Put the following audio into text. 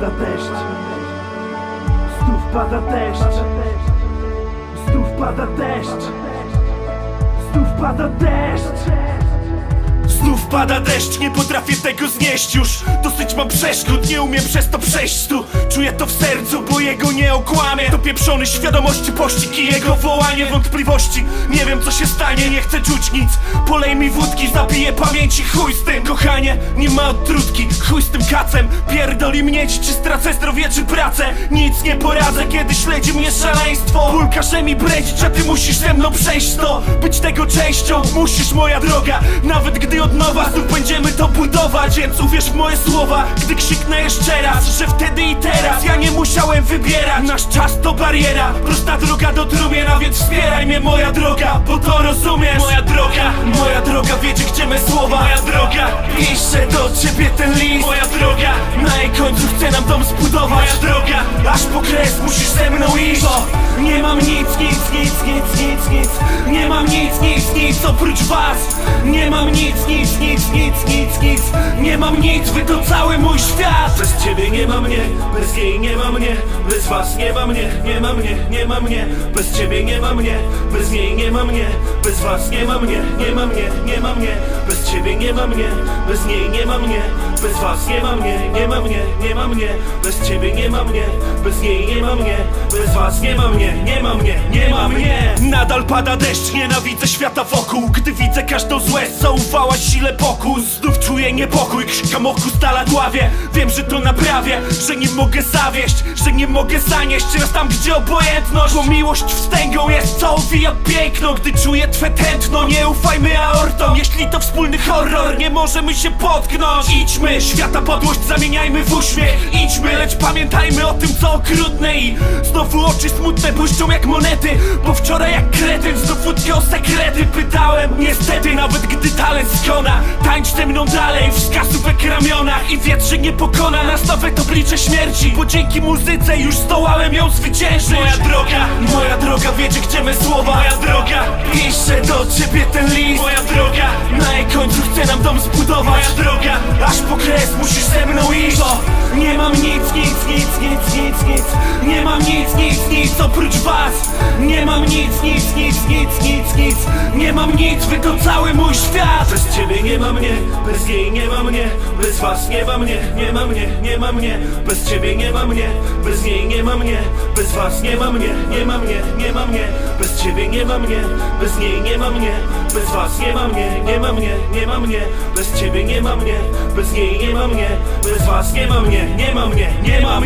pada deszcz. Znów pada deszcz. Znów pada deszcz. Znów pada deszcz nie potrafię tego znieść już. Dosyć mam przeszkód, nie umiem przez to przejść tu. Czuję to w sercu, bo jego nie okłamie To pieprzony świadomości pościg i jego wołanie Wątpliwości, nie wiem co się stanie, nie chcę czuć nic. Polej mi wódki, zabiję pamięci, chuj z tym. Kochanie, nie ma odtrutki, chuj z tym kacem. Pierdoli mnie, czy stracę zdrowie czy pracę. Nic nie poradzę, kiedy śledzi mnie szaleństwo. Ból każe mi bredzić, a ty musisz ze mną przejść to. Być tego częścią, musisz moja droga. Nawet od nowa znów będziemy to budować Więc uwierz w moje słowa, gdy krzyknę jeszcze raz Że wtedy i teraz ja nie musiałem wybierać. Nasz czas to bariera, prosta droga do trumiena Więc wspieraj mnie moja droga, bo to rozumiesz. Moja droga, moja droga, wiecie gdzie me słowa. Moja droga, piszę do ciebie ten list. Moja droga, na jej końcu chcę nam dom zbudować. Moja droga, aż po kres musisz ze mną iść Bo nie mam nic, nic, nic, oprócz was Nie mam nic, nic, nic, nic, nic, nic Nie mam nic, wy to cały mój świat Bez ciebie nie ma mnie, bez jej nie ma mnie Bez was nie ma mnie, nie ma mnie, nie ma mnie Bez ciebie nie ma mnie, bez niej nie ma mnie Bez was nie ma mnie, nie ma mnie, nie ma mnie Bez ciebie nie ma mnie, bez niej nie ma mnie Bez was nie ma mnie, nie ma mnie, nie ma mnie Bez ciebie nie ma mnie, bez niej nie ma mnie Bez was nie ma mnie, nie ma mnie, nie ma mnie Nadal pada deszcz, nienawidzę świata wokół Gdy widzę każdą złe, zaufała sile pokus Znów czuję niepokój, krzykam oku stala dławie Wiem, że to naprawię, że nie mogę zawieść Że nie mogę zanieść raz tam, gdzie obojętność Bo miłość wstęgą jest, co owija piękno Gdy czuję twe tętno, nie ufajmy aortom Jeśli to wspólny horror, nie możemy się potknąć. Idźmy, świata podłość zamieniajmy w uśmiech. Idźmy, lecz pamiętajmy o tym, co okrutne I znowu oczy smutne błyszczą jak monety. Bo wczoraj jak kretyn znów wódkę o sekrety pytałem. Niestety, nawet gdy talent skona Tańcz ze mną dalej, wskazówek ramionach I wiedz, że nie pokona. Nas nawet oblicze śmierci Bo dzięki muzyce już zdołałem ją zwyciężyć. Moja droga, moja droga, wiecie gdzie me Moja droga, piszę do ciebie ten list. Moja droga, na jej końcu chcę nam dom zbudować. Moja droga, aż po kres musisz ze mną iść. Bo nie mam nic, nic, nic, nic, nic, nic. Nie mam nic, nic, nic oprócz was. Nie mam nic, nic, nic, nic, nic, nic. Nie mam nic, wy to cały mój świat. Bez ciebie nie ma mnie, bez jej nie ma mnie Bez was nie ma mnie, nie ma mnie, nie ma mnie Bez ciebie nie ma mnie, bez niej nie ma mnie Bez was nie ma mnie, nie ma mnie, nie ma mnie Bez ciebie nie ma mnie, bez niej nie ma mnie Bez was nie ma mnie, nie ma mnie, nie ma mnie Bez ciebie nie ma mnie, bez niej nie ma mnie Bez was nie ma mnie, nie ma mnie, nie ma